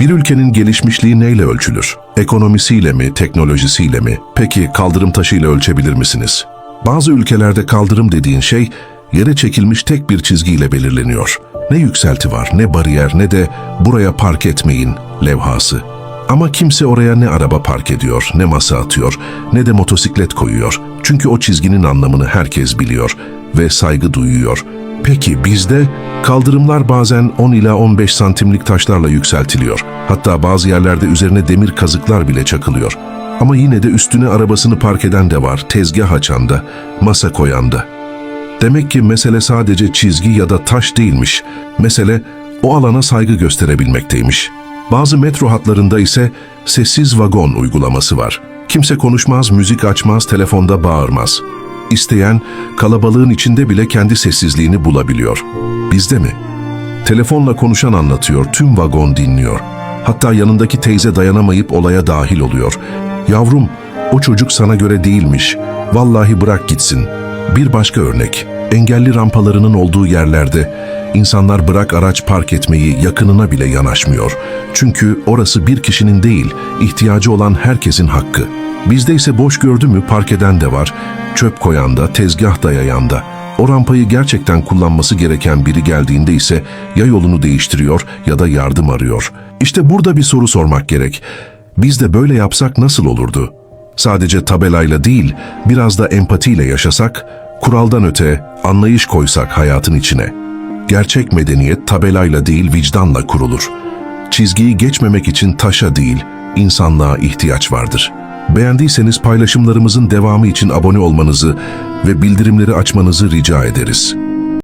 Bir ülkenin gelişmişliği neyle ölçülür? Ekonomisiyle mi, teknolojisiyle mi? Peki kaldırım taşıyla ölçebilir misiniz? Bazı ülkelerde kaldırım dediğin şey yere çekilmiş tek bir çizgiyle belirleniyor. Ne yükselti var, ne bariyer ne de buraya park etmeyin levhası. Ama kimse oraya ne araba park ediyor, ne masa atıyor, ne de motosiklet koyuyor. Çünkü o çizginin anlamını herkes biliyor ve saygı duyuyor. Peki bizde kaldırımlar bazen 10 ila 15 santimlik taşlarla yükseltiliyor. Hatta bazı yerlerde üzerine demir kazıklar bile çakılıyor. Ama yine de üstüne arabasını park eden de var, tezgah açan da, masa koyan da. Demek ki mesele sadece çizgi ya da taş değilmiş. Mesele o alana saygı gösterebilmekteymiş. Bazı metro hatlarında ise sessiz vagon uygulaması var. Kimse konuşmaz, müzik açmaz, telefonda bağırmaz. İsteyen kalabalığın içinde bile kendi sessizliğini bulabiliyor. Bizde mi? Telefonla konuşan anlatıyor, tüm vagon dinliyor. Hatta yanındaki teyze dayanamayıp olaya dahil oluyor. Yavrum, o çocuk sana göre değilmiş. Vallahi bırak gitsin. Bir başka örnek. Engelli rampalarının olduğu yerlerde insanlar bırak araç park etmeyi yakınına bile yanaşmıyor. Çünkü orası bir kişinin değil, ihtiyacı olan herkesin hakkı. Bizde ise boş gördü mü park eden de var, çöp koyan da, tezgah dayayan da. O rampayı gerçekten kullanması gereken biri geldiğinde ise ya yolunu değiştiriyor ya da yardım arıyor. İşte burada bir soru sormak gerek. Biz de böyle yapsak nasıl olurdu? Sadece tabelayla değil, biraz da empatiyle yaşasak, kuraldan öte anlayış koysak hayatın içine. Gerçek medeniyet tabelayla değil vicdanla kurulur. Çizgiyi geçmemek için taşa değil, insanlığa ihtiyaç vardır. Beğendiyseniz paylaşımlarımızın devamı için abone olmanızı ve bildirimleri açmanızı rica ederiz.